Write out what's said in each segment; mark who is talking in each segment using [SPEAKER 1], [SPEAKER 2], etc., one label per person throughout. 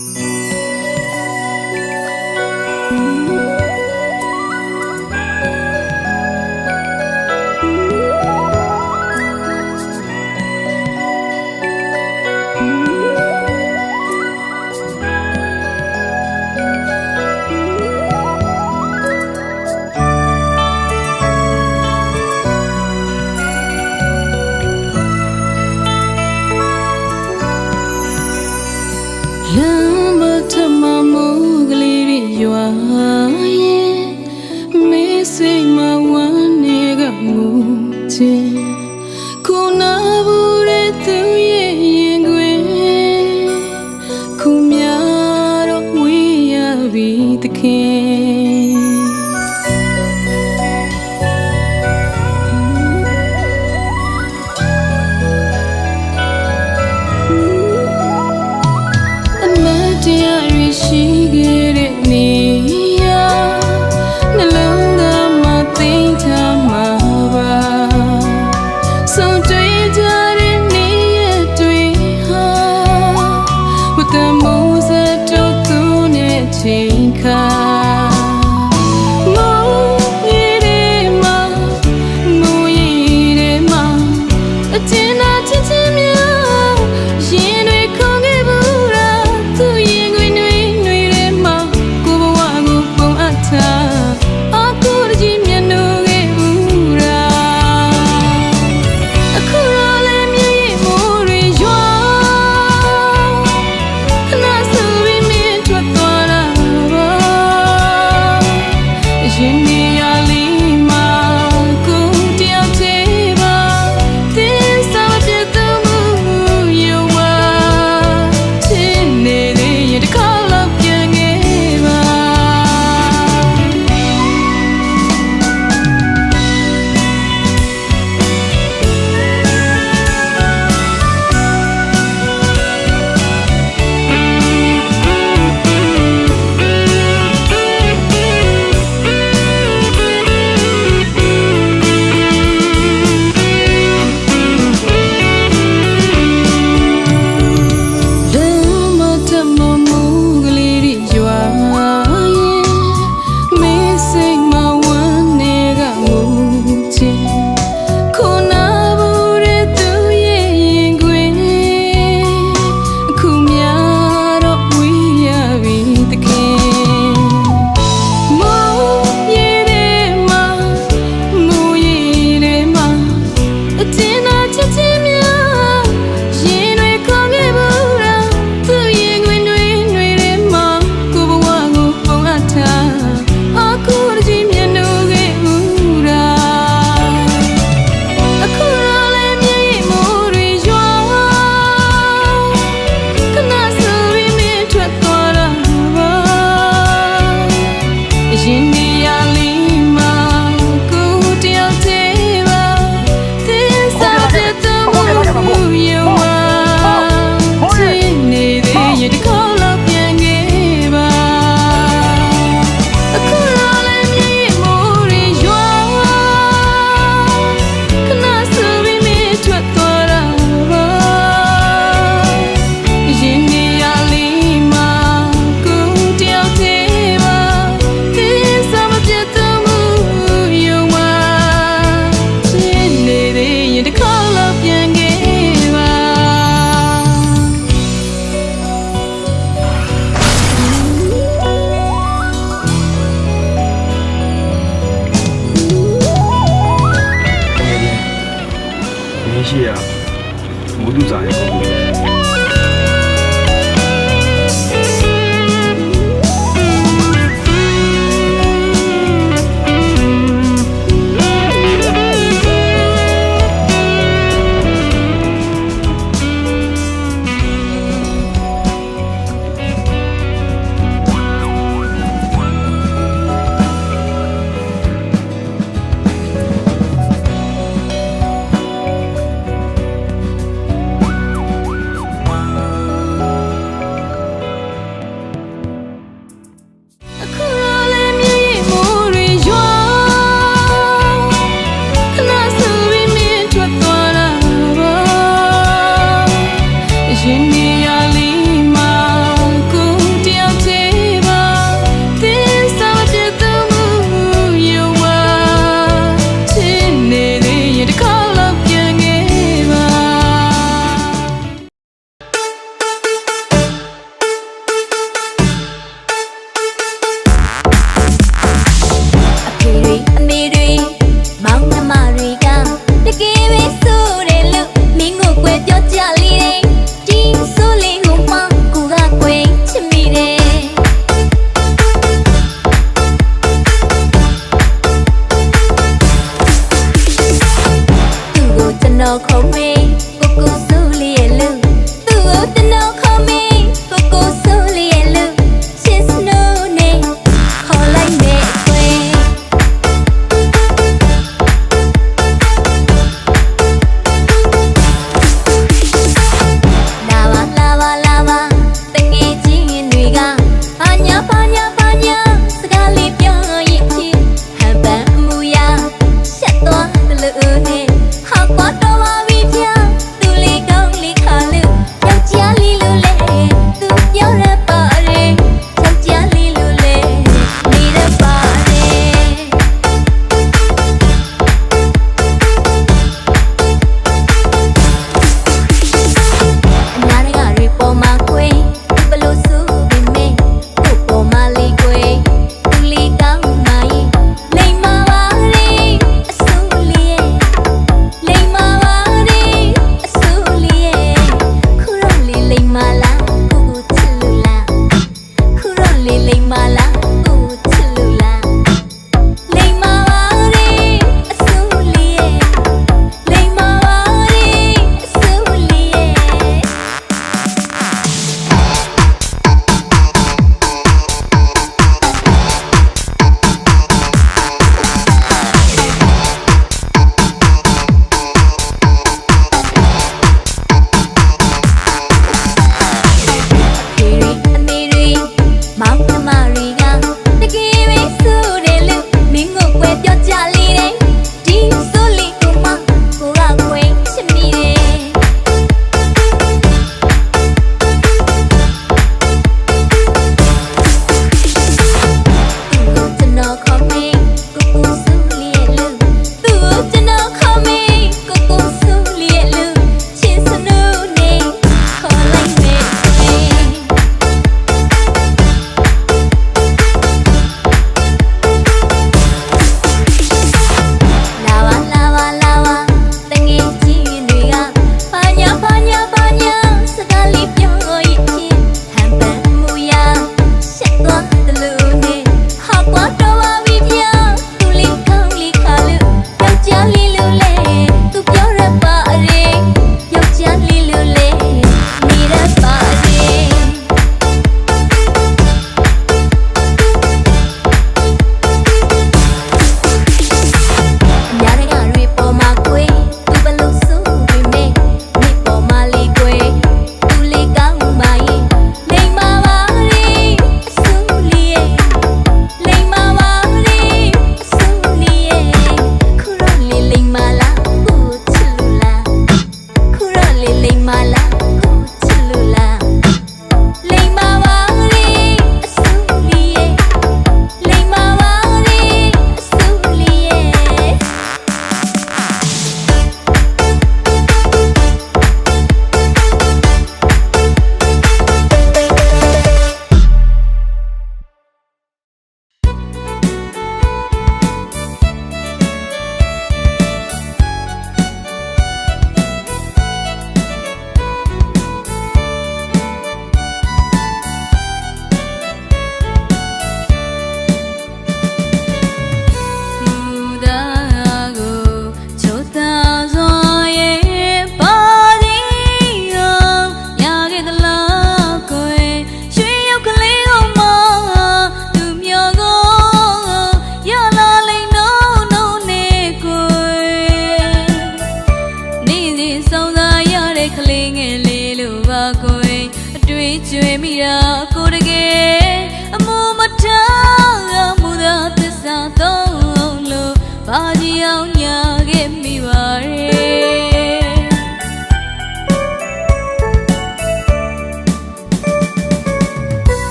[SPEAKER 1] လ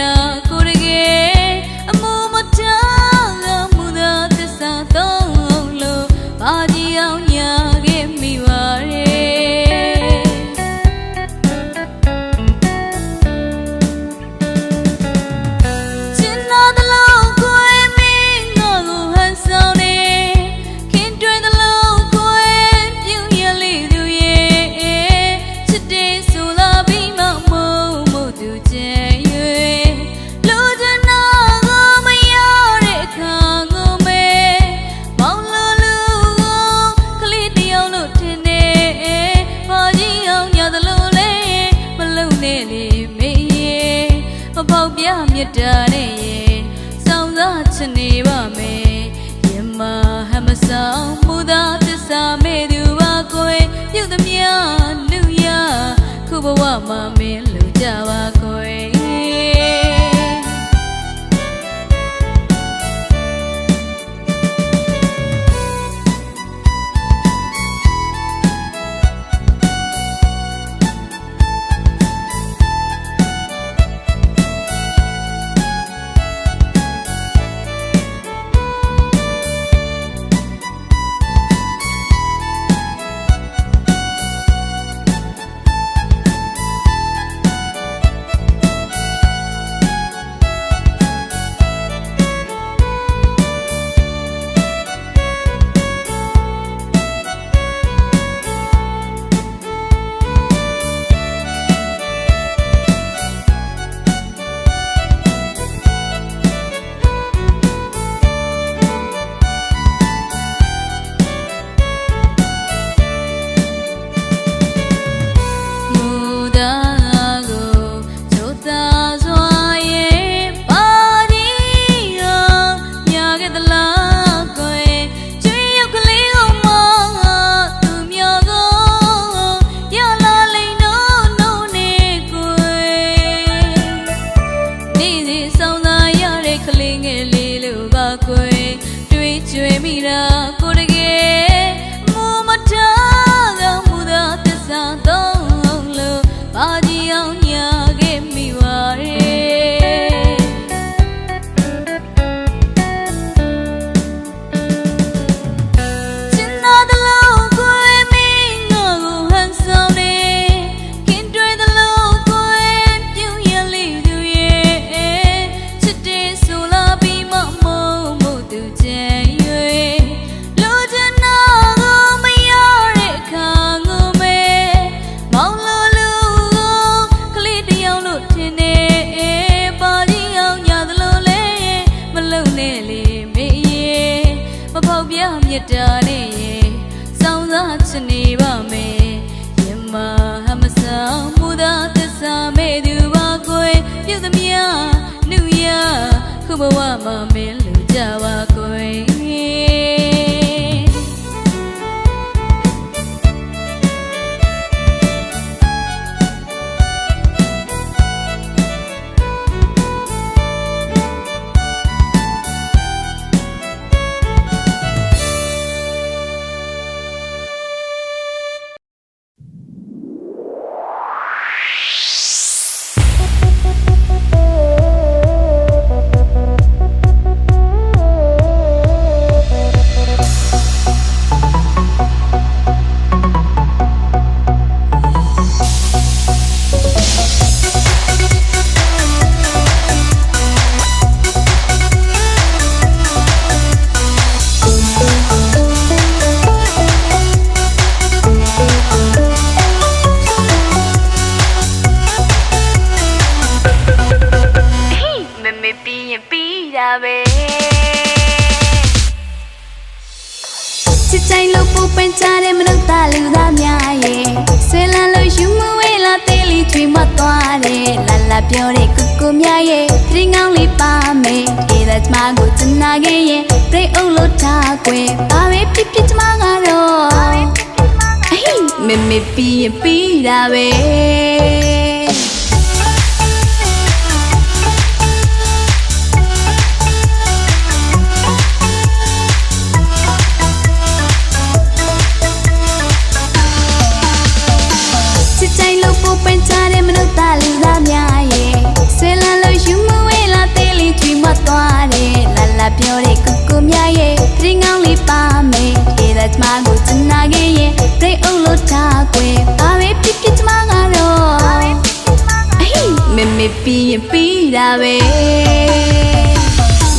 [SPEAKER 1] mira မြမြတ်တာနဲ့ရေစောင်းစားချင်နေပါမယ်ယမ
[SPEAKER 2] ဟမဆောင်မူသာသစ္စာမေသူပါကိုယ်မြုပ်သည်မြလူရခုဘဝမှာမင်းလူကြပါ
[SPEAKER 3] ပြောတဲ့ကုကုများရဲ့သရင်ကောင်းလေးပါမယ်အေး that's my go ချနာခဲ့ရဲ့ပြိအုပ်လို့ထားကွယ်ဘာပဲဖြစ်ဖြစ်ကျမကတော့အဟိမမေပြီးရင်ပြီးတာပဲ များရဲ့သရင်ကောင်းလေးပါမယ် Hey that's my go ချနာခဲ့ရဲ့ပြိအုပ်လို့ထားကွယ်ဘာပဲဖြစ်ဖြစ်ကျမကတော့အဟိမမေပြီးရင်ပြီးတာပဲ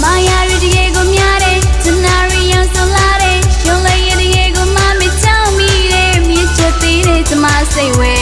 [SPEAKER 3] မာယာရီတကယ်ကိုများတယ်ချနာရီရောင်စုံလာတယ်ရုံးလေးရတကယ်ကိုမမေချောင်းမိတယ်မြစ်ချက်သေးတယ်ကျမစိတ်ဝဲ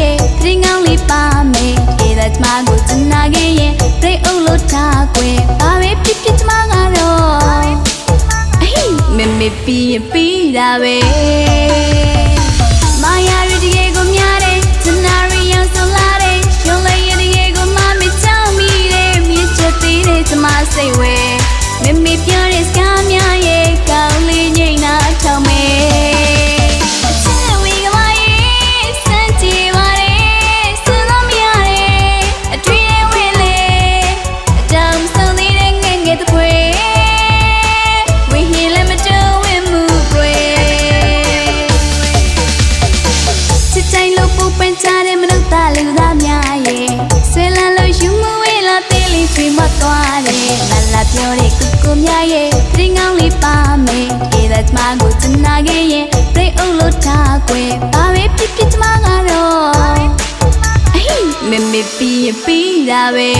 [SPEAKER 3] ရဲ့သရင်ကောင်းလေးပါမယ် Hey that's my go ချနာခဲ့ရဲ့ပြိအုပ်လို့ထားကွယ်ဘာပဲဖြစ်ဖြစ်ကျမကတော့အဟိမမေပြီးရင်ပြီးတာပဲမာယာရီတကယ်ကိုများတယ်ချနာရီရောင်စုံလာတယ်ရုံးလေးရတကယ်ကိုမမေချောင်းမိတယ်မြစ်ချက်သေးတယ်ကျမစိတ်ဝဲမမေပြော ပဲဖြစ်ဖြစ်ကျမကတော့အဟိမမေပြီးရင်ပြီးတာပဲ